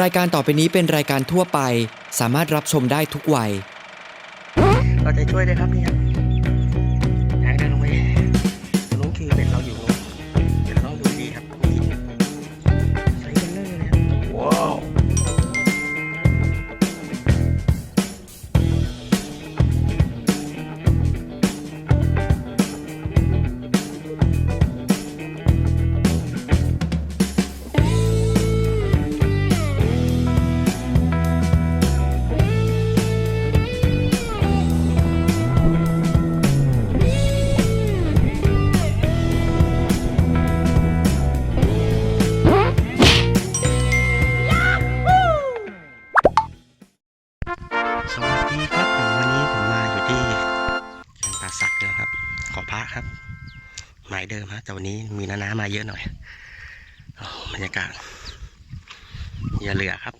รายการต่อไปนี้เป็นรายการทั่วไป สามารถรับชมได้ทุกวัยเราจะช่วยได้ครับนี่ย ยากาศเหยื่อเหลือครับ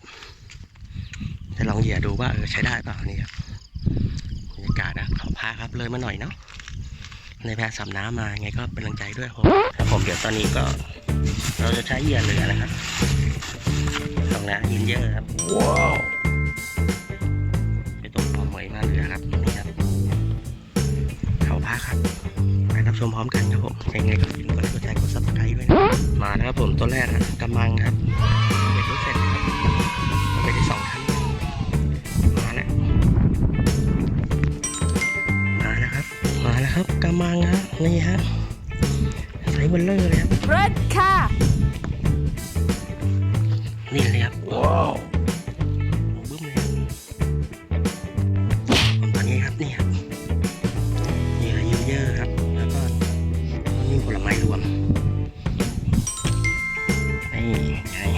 จะลองเหยื่อดูว่าเออใช้ได้เปล่านี่ครับบรรยากาศนะขอพาครับเลยมาหน่อยเนาะในแพสับน้ำมาไงก็เป็นกำลังใจด้วยผมครับผมเดี๋ยวตอนนี้ก็ เราจะใช้เหยื่อเหลือนะครับลองนะยินเยอะครับว้าว มาแล้วครับผมตัวแรกกำมังครับ นี่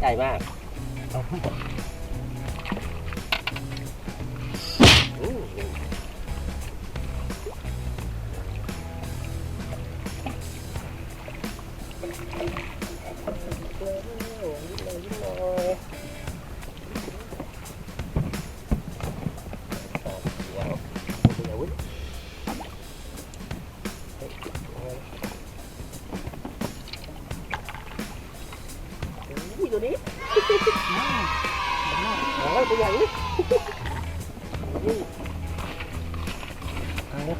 ใหญ่มาก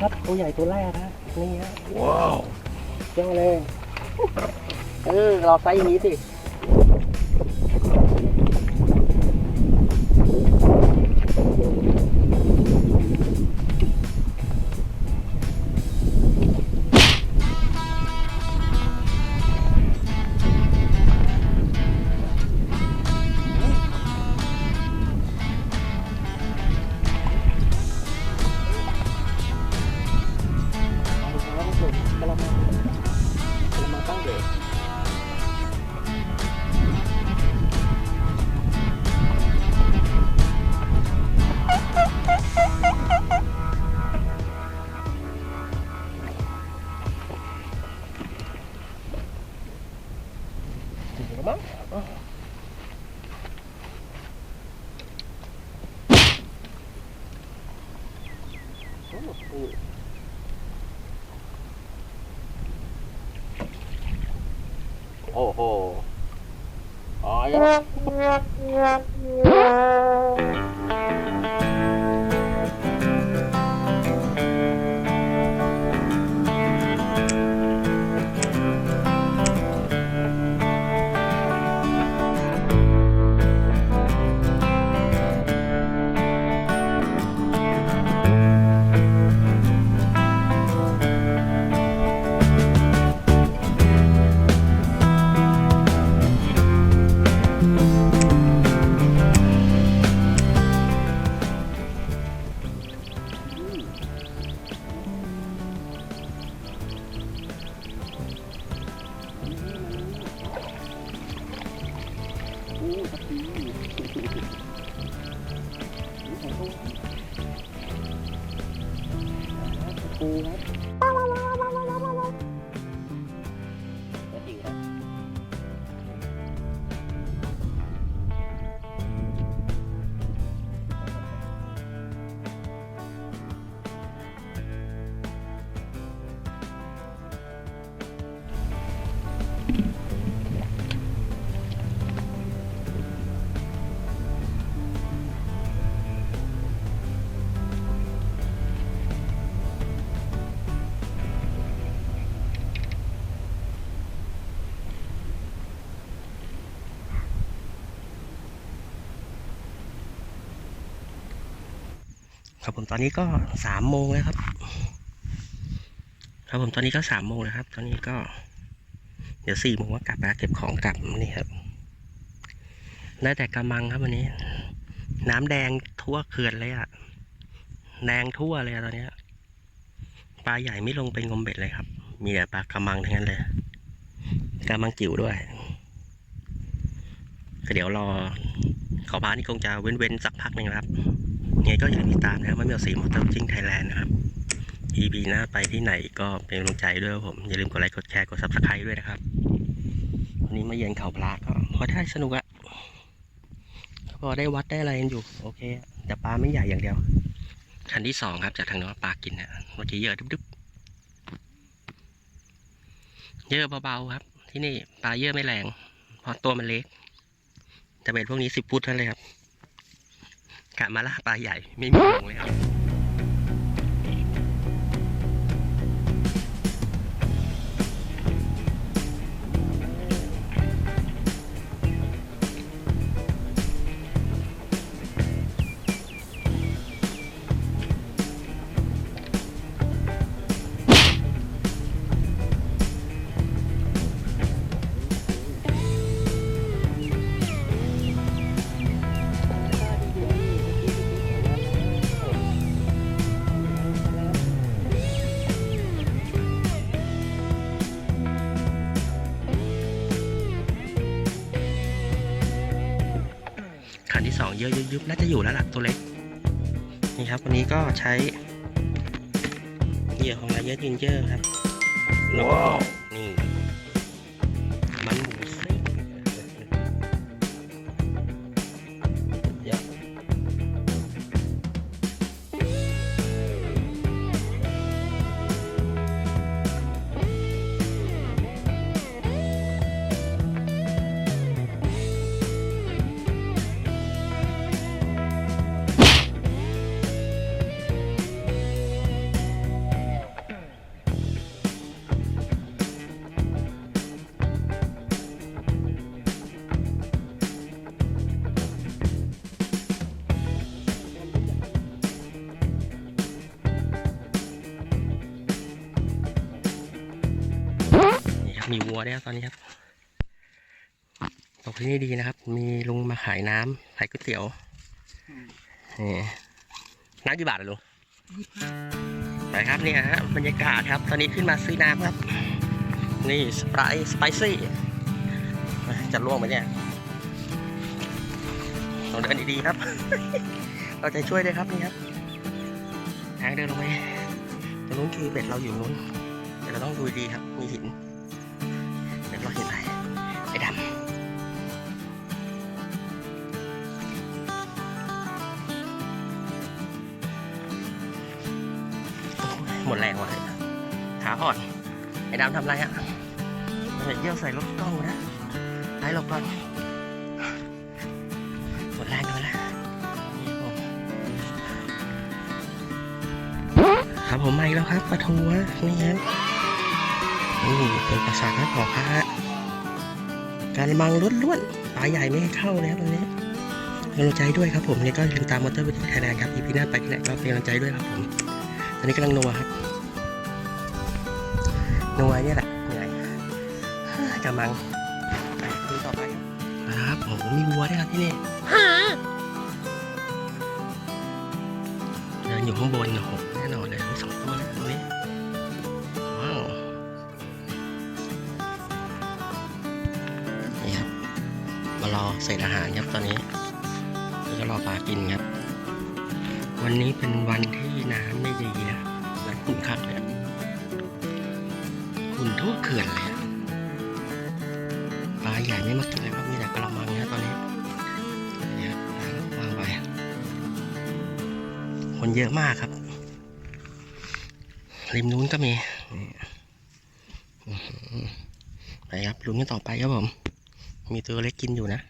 ครับตัวใหญ่ตัวแรกฮะนี่ฮะว้าวเจ้าเลยเออรอไซส์อย่างนี้สิ ปูครับ ครับผมตอนนี้ก็สามโมงแล้วครับ ครับผมตอนนี้ก็สามโมงแล้วครับ ตอนนี้ก็ เดี๋ยวสี่โมงก็กลับแล้วเก็บของกลับนี่ครับ ได้แต่กระมังครับวันนี้ น้ำแดงทั่วเขื่อนเลยอะแดงทั่วเลยอะตอนเนี้ยปลาใหญ่ไม่ลงไปงมเบ็ดเลยครับ มีแต่ปลากระมังทั้งนั้นเลยกระมังจิ๋วด้วยก็เดี๋ยวรอขอพานี่คงจะเว้นๆสักพักหนึ่งครับ ไงก็อย่าลืมติดตามนะครับว่าเมียวสีมอเตอร์จิ้งไทยแลนด์นะครับ EP หน้าไปที่ไหนก็เป็นกำลังใจด้วยครับผม อย่าลืมกดไลค์กดแชร์กด subscribe ด้วยนะครับ วันนี้มาเยือนเขาพระก็พอได้สนุกอะพอได้วัดได้อะไรกันอยู่ โอเค แต่ปลาไม่ใหญ่อย่างเดียว คันที่สองครับ จากทางโน้นปลากินนะเมื่อกี้เยอะดึ๊บๆเยอะเบาๆครับ ที่นี่ปลาเยอะไม่แรงเพราะตัวมันเล็กจะเป็นพวกนี้สิบฟุตเท่านั้นเลยครับ กะมาล่าปลาใหญ่ไม่มีลงเลย เยอะยุบๆน่าจะอยู่แล้วล่ะตัวเล็ก นี่ครับวันนี้ก็ใช้เหยื่อของรายเยอะยินเจอร์ครับแล้ว มีวัวด้วยครับตอนนี้ครับตกที่นี่ดีนะครับ มีลุงมาขายน้ำขายก๋วยเตี๋ยวนี่น้ำกี่บาทอะลุงไปครับเนี่ยฮะบรรยากาศครับ ตอนนี้ขึ้นมาซื้อน้ำครับ นี่สไปซ์สไปซี่จะล่วงไหมเนี่ยต้องเดินดีๆครับ เราใจช่วยด้วยครับนี่ครับทางเดินลงไปตรงนู้นคือเบ็ดเราอยู่นู้นเดี๋ยวเราต้องดูดีครับ มีหิน หมดแรงว่ะขาอ่อน ไอ้ดำทำไรฮะเดี๋ยวเยี่ยวใส่รถกล้องนะให้หลบก่อนหมดแรงกันแล้วครับผมมาอีกแล้วครับปลาทูฮะนี่ฮะนี่เป็นปลาสากครับขอพระการมังล้วนๆปลาใหญ่ไม่ให้เข้าเลยครับตรงนี้กำลังใจด้วยครับผมนี่ก็ลืมตามมอเตอร์วิธีไทยแลนด์ครับอีพีหน้าไปที่ไหนก็เป็นกำลังใจด้วยครับผม อนนี้กำลังนัวครับนัวเนี่ยแหละเหนื่อยกำลังไปดูต่อไปครับโอ้โหมีวัวด้วยครับที่นี่เดินอยู่ข้างบนโอ้โหแน่นอนเลยมีสองตัวนะตรงนี้ว้าวนี่ครับมารอเศษอาหารครับตอนนี้แล้วก็รอปลากินครับ วันนี้เป็นวันที่น้ำไม่ดีนะน้ำขุ่นคักเลยอะหุ่นทั่วเขื่อนเลยปลาใหญ่ไม่มากินเลยครับมีแต่กระมังนะตอนนี้เนี่ยวางไปคนเยอะมากครับริมนู้นก็มีไปครับลุ้นกันต่อไปครับผม มีตัวเล็กกินอยู่นะ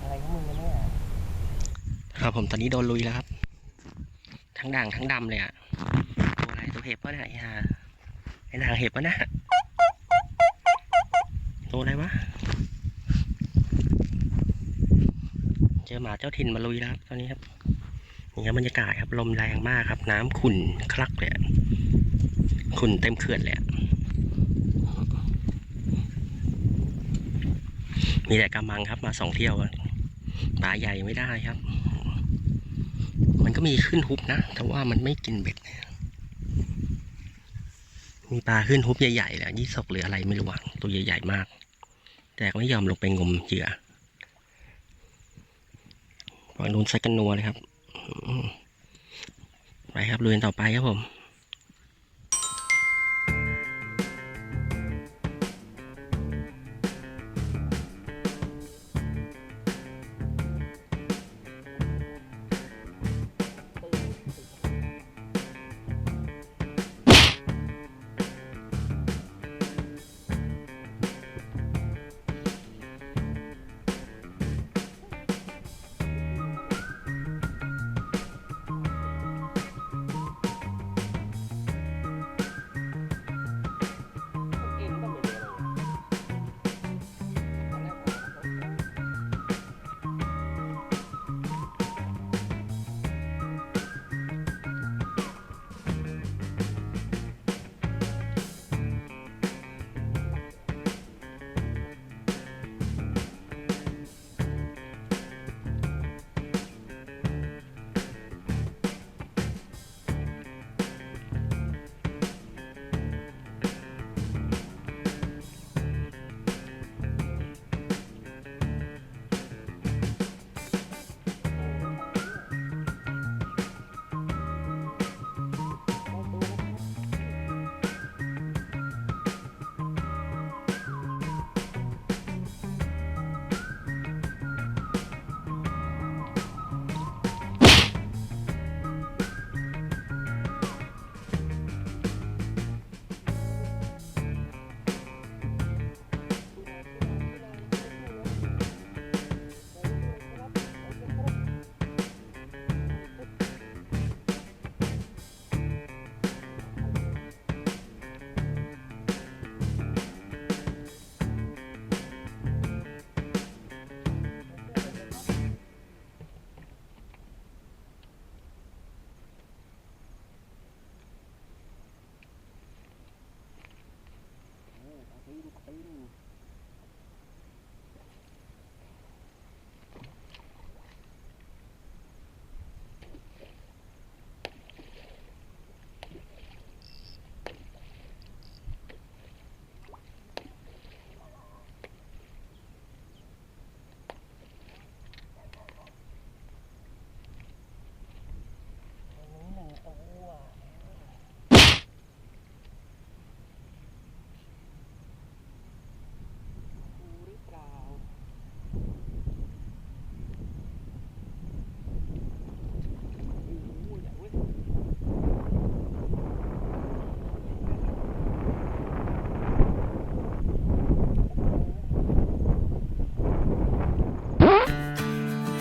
อะไรของมึงกันเนี่ย ครับผมตอนนี้โดนลุยแล้วครับ ทั้งด่างทั้งดำเลยอะตัวอะไรตัวเห็บวะเนี่ยไอ้ห่าไอ้นางเห็บวะนะตัวอะไรวะเจอหมาเจ้าถิ่นมาลุยแล้วครับตอนนี้ครับนี่ครับบรรยากาศครับลมแรงมากครับ น้ำขุ่นคลักเลยขุ่นเต็มเขื่อนเลยมีแต่กำมังครับมาสองเที่ยว ปลาใหญ่ไม่ได้ครับ็มีขึ้นฮุบนะ แต่ว่ามันไม่กินเบ็ด มีปลาขึ้นฮุบใหญ่ๆแหละยี่สกหรืออะไรไม่รู้อะตัวใหญ่ๆมาก แต่ก็ไม่ยอมลงไปงมเหยื่อฝั่งนู้นใส่กันนัวเลยครับ ไปครับลุยกันต่อไปครับผม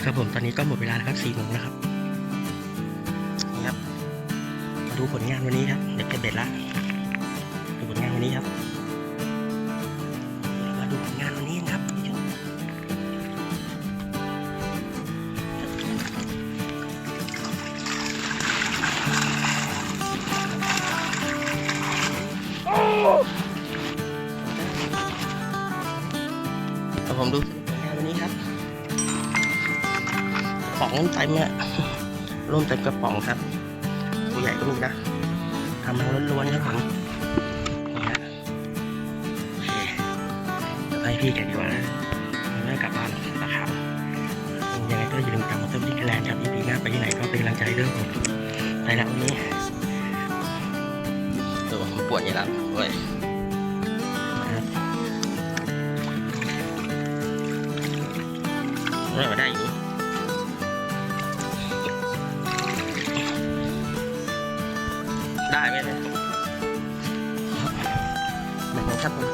ครับผมตอนนี้ก็หมดเวลาแล้วครับสี่โมงแล้วครับนี่ครับมาดูผลงานวันนี้ครับเดี๋ยวเก็บเบ็ดละดูผลงานวันนี้ครับ มเต็มกระป๋องครับตัวใหญ่ก็มีนะทำมาล้วนๆครับผมนี่ฮะโอเคเดี๋ยวให้พี่แกดีกว่านะไม่ได้กลับบ้านหรอกนะครับยังไงก็อย่าลืมกลับมาเติมที่แลนด์ครับ EP หน้าไปที่ไหนก็เป็นกำลังใจให้ด้วยครับผมไปแล้ววันนี้ตัวผมปวดอยู่แล้วเว้ยนะครับเริ่มมาได้อยู่ ครับผม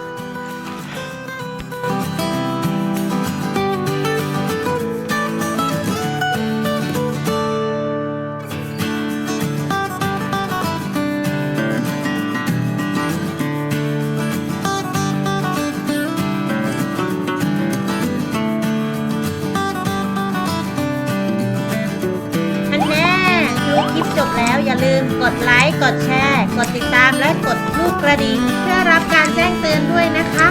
อันแน่ดูคลิปจบแล้วอย่าลืมกดไลค์ กดแชร์ กดติดตามและกดรูปกระดิ่ง แจ้งเตือนด้วยนะคะ